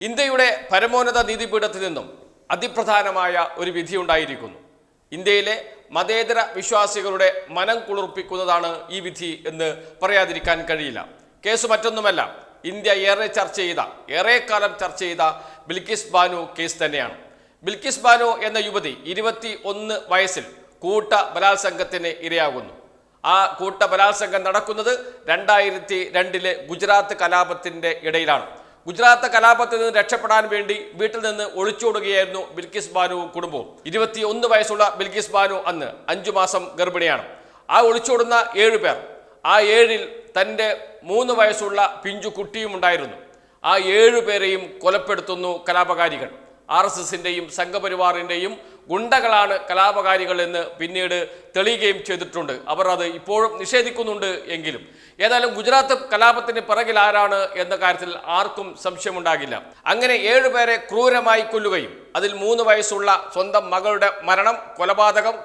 ഇന്ത്യയുടെ പരമോന്നത നീതിപീഠത്തിൽ നിന്നും അതിപ്രധാനമായ ഒരു വിധി ഉണ്ടായിരിക്കുന്നു. ഇന്ത്യയിലെ മതേതര വിശ്വാസികളുടെ മനം കുളിർപ്പിക്കുന്നതാണ് ഈ വിധി എന്ന് പറയാതിരിക്കാൻ കഴിയില്ല. കേസ് മറ്റൊന്നുമല്ല ഇന്ത്യ ഏറെ ചർച്ച ചെയ്ത ഏറെക്കാലം ചർച്ച ചെയ്ത ബിൽക്കിസ് ബാനു കേസ് തന്നെയാണ്. ബിൽക്കിസ് ബാനു എന്ന യുവതി ഇരുപത്തി ഒന്ന് വയസ്സിൽ കൂട്ട ബലാത്സംഗത്തിന് ഇരയാകുന്നു. ആ കൂട്ട ബലാത്സംഗം നടക്കുന്നത് രണ്ടായിരത്തി രണ്ടിലെ ഗുജറാത്ത് കലാപത്തിന്റെ ഇടയിലാണ്. ഗുജറാത്ത് കലാപത്തിൽ നിന്ന് രക്ഷപ്പെടാൻ വേണ്ടി വീട്ടിൽ നിന്ന് ഒളിച്ചോടുകയായിരുന്നു ബിൽക്കിസ് ബാനു കുടുംബവും. ഇരുപത്തി ഒന്ന് വയസ്സുള്ള ബിൽക്കിസ് ബാനു അന്ന് അഞ്ചു മാസം ഗർഭിണിയാണ്. ആ ഒളിച്ചോടുന്ന ഏഴ് പേർ. ആ ഏഴിൽ തന്റെ മൂന്ന് വയസ്സുള്ള പിഞ്ചു കുട്ടിയും ഉണ്ടായിരുന്നു ആ ഏഴു പേരെയും കൊലപ്പെടുത്തുന്നു കലാപകാരികൾ. ആർ എസ് എസിന്റെയും സംഘപരിവാറിന്റെയും ഗുണ്ടകളാണ് കലാപകാരികൾ എന്ന് പിന്നീട് തെളിയുകയും ചെയ്തിട്ടുണ്ട്. അവർ അത് ഇപ്പോഴും നിഷേധിക്കുന്നുണ്ട് എങ്കിലും. ഏതായാലും ഗുജറാത്ത് കലാപത്തിന് പിറകിൽ ആരാണ് എന്ന കാര്യത്തിൽ ആർക്കും സംശയമുണ്ടാകില്ല. അങ്ങനെ ഏഴുപേരെ ക്രൂരമായി കൊല്ലുകയും അതിൽ മൂന്ന് വയസ്സുള്ള സ്വന്തം മകളുടെ മരണം കൊലപാതകം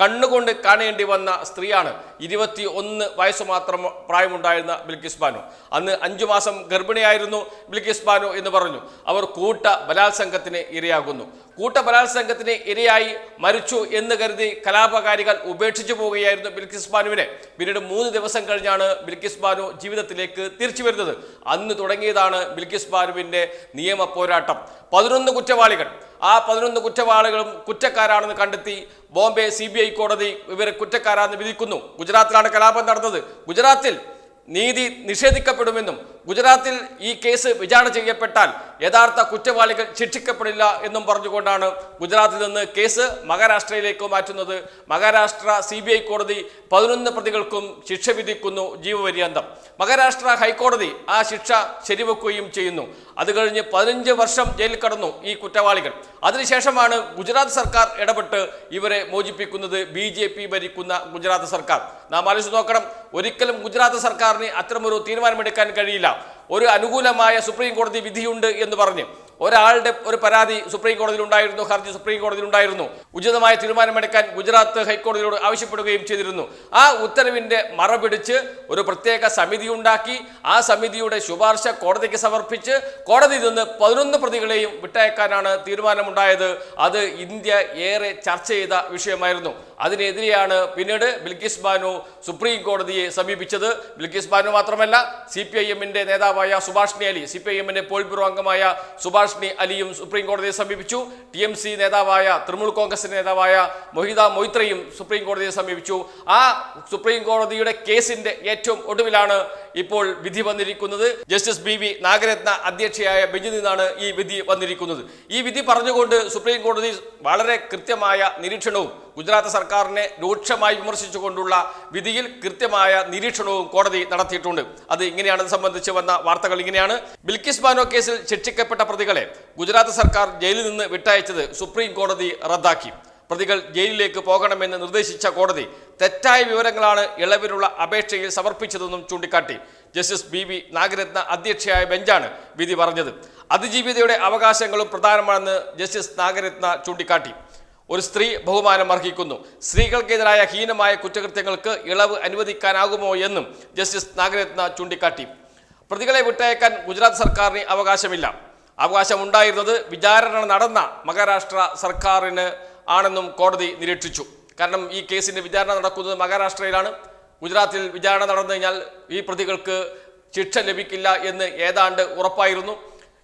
കണ്ണുകൊണ്ട് കാണേണ്ടി വന്ന സ്ത്രീയാണ്. ഇരുപത്തി ഒന്ന് വയസ്സ് മാത്രം പ്രായമുണ്ടായിരുന്ന ബിൽക്കിസ് ബാനു. അന്ന് അഞ്ചു മാസം ഗർഭിണിയായിരുന്നു ബിൽക്കിസ് ബാനു എന്ന് പറഞ്ഞു. അവർ കൂട്ട ബലാത്സംഗത്തിന് ഇരയാകുന്നു. കൂട്ട ബലാത്സംഗത്തിന് ഇരയായി മരിച്ചു എന്ന് കരുതി കലാപകാരികൾ ഉപേക്ഷിച്ചു പോവുകയായിരുന്നു ബിൽക്കിസ് ബാനുവിനെ. പിന്നീട് മൂന്ന് ദിവസം കഴിഞ്ഞാണ് ബിൽക്കിസ് ബാനു ജീവിതത്തിലേക്ക് തിരിച്ചു വരുന്നത്. അന്ന് തുടങ്ങിയതാണ് ബിൽക്കിസ് ബാനുവിന്റെ നിയമ പോരാട്ടം. പതിനൊന്ന് കുറ്റവാളികൾ. ആ പതിനൊന്ന് കുറ്റവാളികളും കുറ്റക്കാരാണെന്ന് കണ്ടെത്തി ബോംബെ സി ബി ഐ കോടതി ഇവരെ കുറ്റക്കാരാണെന്ന് വിധിക്കുന്നു. ഗുജറാത്തിലാണ് കലാപം നടന്നത്. ഗുജറാത്തിൽ നീതി നിഷേധിക്കപ്പെടുമെന്നും ഗുജറാത്തിൽ ഈ കേസ് വിചാരണ ചെയ്യപ്പെട്ടാൽ യഥാർത്ഥ കുറ്റവാളികൾ ശിക്ഷിക്കപ്പെടില്ല എന്നും പറഞ്ഞുകൊണ്ടാണ് ഗുജറാത്തിൽ നിന്ന് കേസ് മഹാരാഷ്ട്രയിലേക്ക് മാറ്റുന്നത്. മഹാരാഷ്ട്ര സി ബി ഐ കോടതി പതിനൊന്ന് പ്രതികൾക്കും ശിക്ഷ വിധിക്കുന്നു ജീവപര്യന്തം. മഹാരാഷ്ട്ര ഹൈക്കോടതി ആ ശിക്ഷ ശരിവെക്കുകയും ചെയ്യുന്നു. അത് കഴിഞ്ഞ് പതിനഞ്ച് വർഷം ജയിലിൽ കടന്നു ഈ കുറ്റവാളികൾ. അതിനുശേഷമാണ് ഗുജറാത്ത് സർക്കാർ ഇടപെട്ട് ഇവരെ മോചിപ്പിക്കുന്നത് ബി ജെ പി ഭരിക്കുന്ന ഗുജറാത്ത് സർക്കാർ. നാം ആലോചിച്ച് നോക്കണം ഒരിക്കലും ഗുജറാത്ത് സർക്കാരിന് അത്തരമൊരു തീരുമാനമെടുക്കാൻ കഴിയില്ല. ഒരു അനുകൂലമായ സുപ്രീം കോടതി വിധിയുണ്ട് എന്ന് പറഞ്ഞ്. ഒരാളുടെ ഒരു പരാതി സുപ്രീം കോടതിയിൽ ഉണ്ടായിരുന്നു ഹർജി സുപ്രീം കോടതിയിൽ ഉണ്ടായിരുന്നു. ഉചിതമായ തീരുമാനമെടുക്കാൻ ഗുജറാത്ത് ഹൈക്കോടതിയോട് ആവശ്യപ്പെടുകയും ചെയ്തിരുന്നു. ആ ഉത്തരവിന്റെ മറപിടിച്ച് ഒരു പ്രത്യേക സമിതി ഉണ്ടാക്കി ആ സമിതിയുടെ ശുപാർശ കോടതിക്ക് സമർപ്പിച്ച് കോടതി നിന്ന് പതിനൊന്ന് പ്രതികളെയും വിട്ടയക്കാനാണ് തീരുമാനമുണ്ടായത്. അത് ഇന്ത്യ ഏറെ ചർച്ച ചെയ്ത വിഷയമായിരുന്നു. അതിനെതിരെയാണ് പിന്നീട് ബിൽക്കിസ് ബാനു സുപ്രീം കോടതിയെ സമീപിച്ചത്. ബിൽക്കിസ് ബാനു മാത്രമല്ല സി പി ഐ എമ്മിന്റെ നേതാവായ Subhashini Ali C P I എമ്മിന്റെ പോളിറ്റ് ബ്യൂറോ അംഗമായ സുഭാഷ്ണി അലിയും സുപ്രീം കോടതിയെ സമീപിച്ചു. ടി എം സി നേതാവായ തൃണമൂൽ കോൺഗ്രസിന്റെ നേതാവായ മൊഹിത മൊയ്ത്രയും സുപ്രീം കോടതിയെ സമീപിച്ചു. ആ സുപ്രീം കോടതിയുടെ കേസിന്റെ ഏറ്റവും ഒടുവിലാണ് ഇപ്പോൾ വിധി വന്നിരിക്കുന്നത്. ജസ്റ്റിസ് ബി വി നാഗരത്ന അധ്യക്ഷയായ ബെഞ്ചിൽ നിന്നാണ് ഈ വിധി വന്നിരിക്കുന്നത്. ഈ വിധി പറഞ്ഞുകൊണ്ട് സുപ്രീം കോടതി വളരെ കൃത്യമായ നിരീക്ഷണവും ഗുജറാത്ത് സർക്കാരിനെ രൂക്ഷമായി വിമർശിച്ചുകൊണ്ടുള്ള വിധിയിൽ കൃത്യമായ നിരീക്ഷണവും കോടതി നടത്തിയിട്ടുണ്ട്. അത് ഇങ്ങനെയാണ് സംബന്ധിച്ച് വന്ന വാർത്തകൾ ഇങ്ങനെയാണ്. ബിൽക്കിസ് ബാനോ കേസിൽ ശിക്ഷിക്കപ്പെട്ട പ്രതികളെ ഗുജറാത്ത് സർക്കാർ ജയിലിൽ നിന്ന് വിട്ടയച്ചത് സുപ്രീം കോടതി റദ്ദാക്കി. പ്രതികൾ ജയിലിലേക്ക് പോകണമെന്ന് നിർദ്ദേശിച്ച കോടതി തെറ്റായ വിവരങ്ങളാണ് ഇളവിലുള്ള അപേക്ഷയിൽ സമർപ്പിച്ചതെന്നും ചൂണ്ടിക്കാട്ടി. ജസ്റ്റിസ് ബി വി നാഗരത്ന അധ്യക്ഷയായ ബെഞ്ചാണ് വിധി പറഞ്ഞത്. അതിജീവിതയുടെ അവകാശങ്ങളും പ്രധാനമാണെന്ന് ജസ്റ്റിസ് നാഗരത്ന ചൂണ്ടിക്കാട്ടി. ഒരു സ്ത്രീ ബഹുമാനം അർഹിക്കുന്നു. സ്ത്രീകൾക്കെതിരായ ഹീനമായ കുറ്റകൃത്യങ്ങൾക്ക് ഇളവ് അനുവദിക്കാനാകുമോ എന്നും ജസ്റ്റിസ് നാഗരത്ന ചൂണ്ടിക്കാട്ടി. പ്രതികളെ വിട്ടയക്കാൻ ഗുജറാത്ത് സർക്കാരിന് അവകാശമില്ല. അവകാശമുണ്ടായിരുന്നത് വിചാരണ നടന്ന മഹാരാഷ്ട്ര സർക്കാരിന് ആണെന്നും കോടതി നിരീക്ഷിച്ചു. കാരണം ഈ കേസിന്റെ വിചാരണ നടക്കുന്നത് മഹാരാഷ്ട്രയിലാണ്. ഗുജറാത്തിൽ വിചാരണ നടന്നു കഴിഞ്ഞാൽ ഈ പ്രതികൾക്ക് ശിക്ഷ ലഭിക്കില്ല എന്ന് ഏതാണ്ട് ഉറപ്പായിരുന്നു.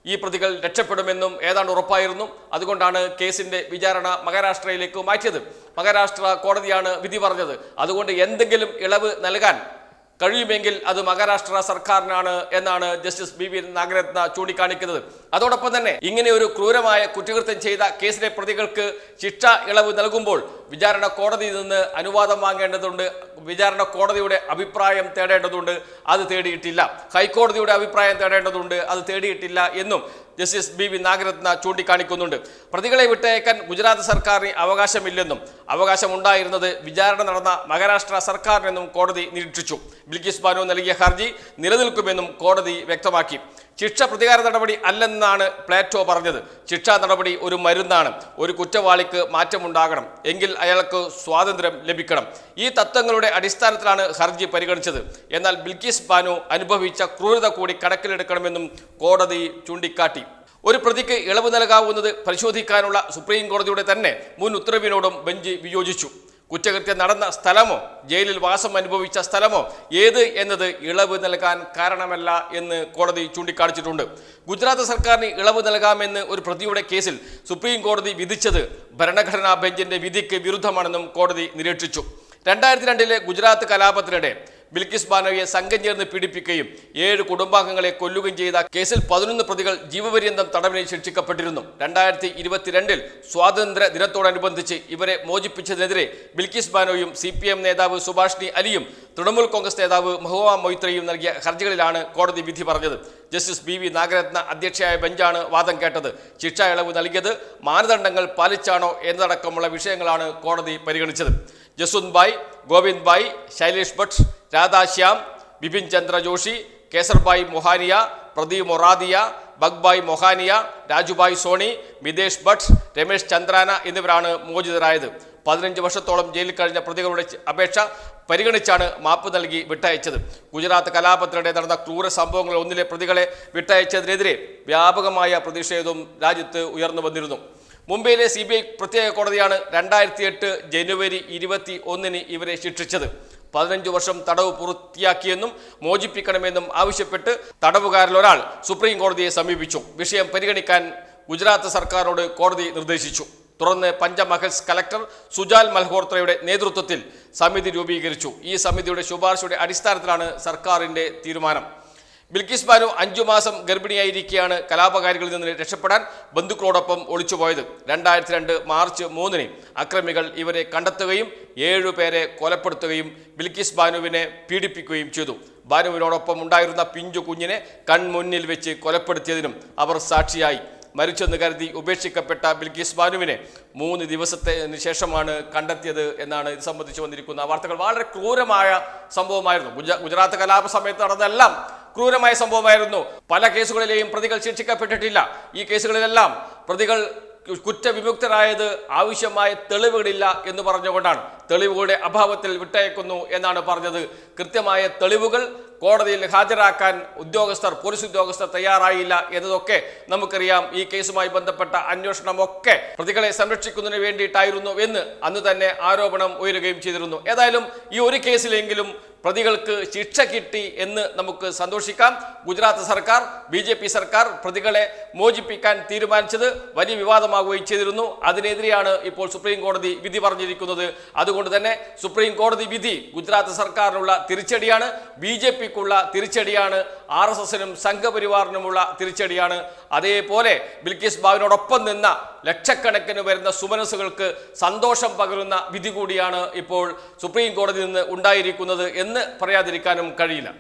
ഈ പ്രതികൾ രക്ഷപ്പെടുമെന്നും ഏതാണ്ട് ഉറപ്പായിരുന്നു. അതുകൊണ്ടാണ് കേസിന്റെ വിചാരണ മഹാരാഷ്ട്രയിലേക്ക് മാറ്റിയത്. മഹാരാഷ്ട്ര കോടതിയാണ് വിധി പറഞ്ഞത്. അതുകൊണ്ട് എന്തെങ്കിലും ഇളവ് നൽകാൻ കഴിയുമെങ്കിൽ അത് മഹാരാഷ്ട്ര സർക്കാരിനാണ് എന്നാണ് ജസ്റ്റിസ് ബി വി നാഗരത്ന ചൂണ്ടിക്കാണിക്കുന്നത്. അതോടൊപ്പം തന്നെ ഇങ്ങനെ ഒരു ക്രൂരമായ കുറ്റകൃത്യം ചെയ്ത കേസിലെ പ്രതികൾക്ക് ശിക്ഷ ഇളവ് നൽകുമ്പോൾ വിചാരണ കോടതിയിൽ നിന്ന് അനുവാദം വാങ്ങേണ്ടതുണ്ട്. വിചാരണ കോടതിയുടെ അഭിപ്രായം തേടേണ്ടതുണ്ട്. അത് തേടിയിട്ടില്ല. ഹൈക്കോടതിയുടെ അഭിപ്രായം തേടേണ്ടതുണ്ട്. അത് തേടിയിട്ടില്ല എന്നും ജസ്റ്റിസ് ബി വി നാഗരത്ന ചൂണ്ടിക്കാണിക്കുന്നുണ്ട്. പ്രതികളെ വിട്ടയക്കാൻ ഗുജറാത്ത് സർക്കാരിന് അവകാശമില്ലെന്നും അവകാശമുണ്ടായിരുന്നത് വിചാരണ നടന്ന മഹാരാഷ്ട്ര സർക്കാരിനെന്നും കോടതി നിരീക്ഷിച്ചു. ബിൽക്കിസ് ബാനു നൽകിയ ഹർജി നിലനിൽക്കുമെന്നും കോടതി വ്യക്തമാക്കി. ശിക്ഷ പ്രതികാര നടപടി അല്ലെന്നാണ് പ്ലേറ്റോ പറഞ്ഞത്. ശിക്ഷാ നടപടി ഒരു മരുന്നാണ്. ഒരു കുറ്റവാളിക്ക് മാറ്റമുണ്ടാകണം. എങ്കിൽ അയാൾക്ക് സ്വാതന്ത്ര്യം ലഭിക്കണം. ഈ തത്വങ്ങളുടെ അടിസ്ഥാനത്തിലാണ് ഹർജി പരിഗണിച്ചത്. എന്നാൽ ബിൽക്കിസ് ബാനു അനുഭവിച്ച ക്രൂരത കൂടി കണക്കിലെടുക്കണമെന്നും കോടതി ചൂണ്ടിക്കാട്ടി. ഒരു പ്രതിക്ക് ഇളവ് നൽകാവുന്നത് പരിശോധിക്കാനുള്ള സുപ്രീം കോടതിയുടെ തന്നെ മുൻ ഉത്തരവിനോടും ബെഞ്ച് വിയോജിച്ചു. കുറ്റകൃത്യം നടന്ന സ്ഥലമോ ജയിലിൽ വാസം അനുഭവിച്ച സ്ഥലമോ ഏത് എന്നത് ഇളവ് നൽകാൻ കാരണമല്ല എന്ന് കോടതി ചൂണ്ടിക്കാണിച്ചിട്ടുണ്ട്. ഗുജറാത്ത് സർക്കാരിന് ഇളവ് നൽകാമെന്ന് ഒരു പ്രതിയുടെ കേസിൽ സുപ്രീം കോടതി വിധിച്ചത് ഭരണഘടനാ ബെഞ്ചിന്റെ വിധിക്ക് വിരുദ്ധമാണെന്നും കോടതി നിരീക്ഷിച്ചു. രണ്ടായിരത്തി രണ്ടിലെ ഗുജറാത്ത് കലാപത്തിനിടെ ബിൽക്കിസ് ബാനോയെ സംഘം ചേർന്ന് പീഡിപ്പിക്കുകയും ഏഴ് കുടുംബാംഗങ്ങളെ കൊല്ലുകയും ചെയ്ത കേസിൽ പതിനൊന്ന് പ്രതികൾ ജീവപര്യന്തം തടവിനെ ശിക്ഷിക്കപ്പെട്ടിരുന്നു. രണ്ടായിരത്തി ഇരുപത്തിരണ്ടിൽ സ്വാതന്ത്ര്യ ദിനത്തോടനുബന്ധിച്ച് ഇവരെ മോചിപ്പിച്ചതിനെതിരെ ബിൽക്കിസ് ബാനോയും സി നേതാവ് സുഭാഷ്ണി അലിയും തൃണമൂൽ കോൺഗ്രസ് നേതാവ് മഹുവ മൊയ്ത്രയും നൽകിയ ഹർജികളിലാണ് കോടതി വിധി പറഞ്ഞത്. ജസ്റ്റിസ് ബി വി നാഗരത്ന അധ്യക്ഷയായ ബെഞ്ചാണ് വാദം കേട്ടത്. ശിക്ഷാ ഇളവ് നൽകിയത് മാനദണ്ഡങ്ങൾ പാലിച്ചാണോ എന്നതടക്കമുള്ള വിഷയങ്ങളാണ് കോടതി പരിഗണിച്ചത്. ജസ്വന്ത് ബായ് ഗോവിന്ദ് ബായ് ശൈലേഷ് ഭട്ട് രാധാശ്യാം ബിപിൻ ചന്ദ്ര ജോഷി കേസർബായ് മൊഹാനിയ പ്രദീപ് മൊറാദിയ ബഗ്ബായ് മൊഹാനിയ രാജുബായ് സോണി മിതേഷ് ഭട്ട് രമേശ് ചന്ദ്രാന എന്നിവരാണ് മോചിതരായത്. പതിനഞ്ച് വർഷത്തോളം ജയിലിൽ കഴിഞ്ഞ പ്രതികളുടെ അപേക്ഷ പരിഗണിച്ചാണ് മാപ്പ് നൽകി വിട്ടയച്ചത്. ഗുജറാത്ത് കലാപത്തിനിടെ നടന്ന ക്രൂര സംഭവങ്ങൾ ഒന്നിലെ പ്രതികളെ വിട്ടയച്ചതിനെതിരെ വ്യാപകമായ പ്രതിഷേധവും രാജ്യത്ത് ഉയർന്നു വന്നിരുന്നു. മുംബൈയിലെ സി പ്രത്യേക കോടതിയാണ് രണ്ടായിരത്തി എട്ട് ജനുവരി ഇരുപത്തി ഒന്നിന് ഇവരെ ശിക്ഷിച്ചത്. പതിനഞ്ച് വർഷം തടവ് പൂർത്തിയാക്കിയെന്നും മോചിപ്പിക്കണമെന്നും ആവശ്യപ്പെട്ട് തടവുകാരിൽ ഒരാൾ സുപ്രീം കോടതിയെ സമീപിച്ചു. വിഷയം പരിഗണിക്കാൻ ഗുജറാത്ത് സർക്കാരോട് കോടതി നിർദ്ദേശിച്ചു. തുടർന്ന് പഞ്ചമഹൽസ് കലക്ടർ സുജാൽ മൽഹോത്രയുടെ നേതൃത്വത്തിൽ സമിതി രൂപീകരിച്ചു. ഈ സമിതിയുടെ ശുപാർശയുടെ അടിസ്ഥാനത്തിലാണ് സർക്കാരിന്റെ തീരുമാനം. ബിൽക്കിസ് ബാനു അഞ്ചു മാസം ഗർഭിണിയായിരിക്കെയാണ് കലാപകാരികളിൽ നിന്ന് രക്ഷപ്പെടാൻ ബന്ധുക്കളോടൊപ്പം ഒളിച്ചുപോയത്. രണ്ടായിരത്തി രണ്ട് മാർച്ച് മൂന്നിന് അക്രമികൾ ഇവരെ കണ്ടെത്തുകയും ഏഴുപേരെ കൊലപ്പെടുത്തുകയും ബിൽക്കിസ് ബാനുവിനെ പീഡിപ്പിക്കുകയും ചെയ്തു. ബാനുവിനോടൊപ്പം ഉണ്ടായിരുന്ന പിഞ്ചു കുഞ്ഞിനെ കൺമുന്നിൽ വെച്ച് കൊലപ്പെടുത്തിയതിനും അവർ സാക്ഷിയായി. മരിച്ചെന്ന് കരുതി ഉപേക്ഷിക്കപ്പെട്ട ബിൽക്കിസ് ബാനുവിനെ മൂന്ന് ദിവസത്തെ ശേഷമാണ് കണ്ടെത്തിയത് എന്നാണ് ഇത് സംബന്ധിച്ച് വന്നിരിക്കുന്ന വാർത്തകൾ. വളരെ ക്രൂരമായ സംഭവമായിരുന്നു. ഗുജ- ഗുജറാത്ത് കലാപ സമയത്ത് നടന്നതെല്ലാം ക്രൂരമായ സംഭവമായിരുന്നു. പല കേസുകളിലെയും പ്രതികൾ ശിക്ഷിക്കപ്പെട്ടിട്ടില്ല. ഈ കേസുകളിലെല്ലാം പ്രതികൾ കുറ്റവിമുക്തരായത് ആവശ്യമായ തെളിവുകളില്ല എന്ന് പറഞ്ഞുകൊണ്ടാണ്. തെളിവുകളുടെ അഭാവത്തിൽ വിട്ടയക്കുന്നു എന്നാണ് പറഞ്ഞത്. കൃത്യമായ തെളിവുകൾ കോടതിയിൽ ഹാജരാക്കാൻ ഉദ്യോഗസ്ഥർ പോലീസ് ഉദ്യോഗസ്ഥർ തയ്യാറായില്ല എന്നതൊക്കെ നമുക്കറിയാം. ഈ കേസുമായി ബന്ധപ്പെട്ട അന്വേഷണമൊക്കെ പ്രതികളെ സംരക്ഷിക്കുന്നതിന് വേണ്ടിയിട്ടായിരുന്നു എന്ന് അന്ന് തന്നെ ആരോപണം ഉയരുകയും ചെയ്തിരുന്നു. ഏതായാലും ഈ ഒരു കേസിലെങ്കിലും പ്രതികൾക്ക് ശിക്ഷ കിട്ടി എന്ന് നമുക്ക് സന്തോഷിക്കാം. ഗുജറാത്ത് സർക്കാർ ബി ജെ പി സർക്കാർ പ്രതികളെ മോചിപ്പിക്കാൻ തീരുമാനിച്ചത് വലിയ വിവാദമാവുകയും ചെയ്തിരുന്നു. അതിനെതിരെയാണ് ഇപ്പോൾ സുപ്രീം കോടതി വിധി പറഞ്ഞിരിക്കുന്നത്. അതുകൊണ്ട് തന്നെ സുപ്രീം കോടതി വിധി ഗുജറാത്ത് സർക്കാരിനുള്ള തിരിച്ചടിയാണ് ബി ജെ പിക്കുള്ള തിരിച്ചടിയാണ്. ആർ എസ് എസിനും സംഘപരിവാറിനുമുള്ള തിരിച്ചടിയാണ്. അതേപോലെ ബിൽക്കിസ് ബാബിനോടൊപ്പം നിന്ന ലക്ഷക്കണക്കിന് വരുന്ന സുമനസുകൾക്ക് സന്തോഷം പകരുന്ന വിധി കൂടിയാണ് ഇപ്പോൾ സുപ്രീം കോടതിയിൽ നിന്ന് ഉണ്ടായിരിക്കുന്നത് എന്ന് പറയാതിരിക്കാനും കഴിയില്ല.